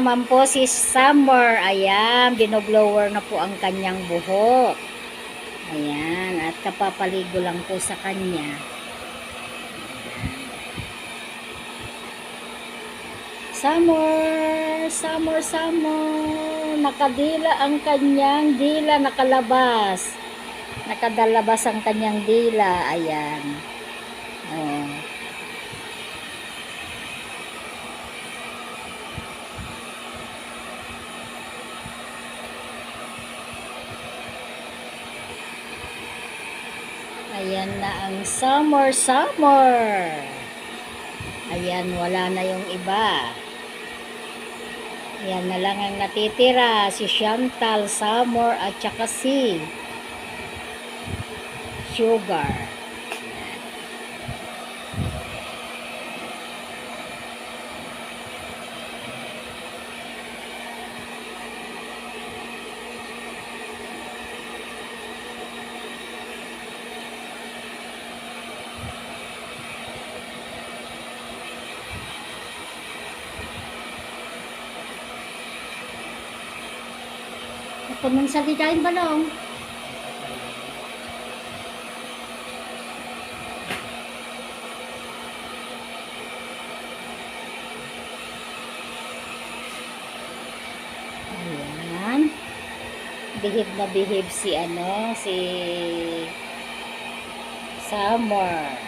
naman po si Summer. Ayan, binoblower na po ang kanyang buhok. Ayan, at kapapaligo lang po sa kanya. Summer, summer, summer. Nakadila ang kanyang dila, nakalabas. Nakadalabas ang kanyang dila. Ayan. Ayan na ang summer, summer. Ayan, wala na yung iba. Ayan na lang ang natitira. Si Chantal, Summer, at saka si Sugar. Ito mong salitahin balong. Ayan. Bihib na bihib si ano, si Summer.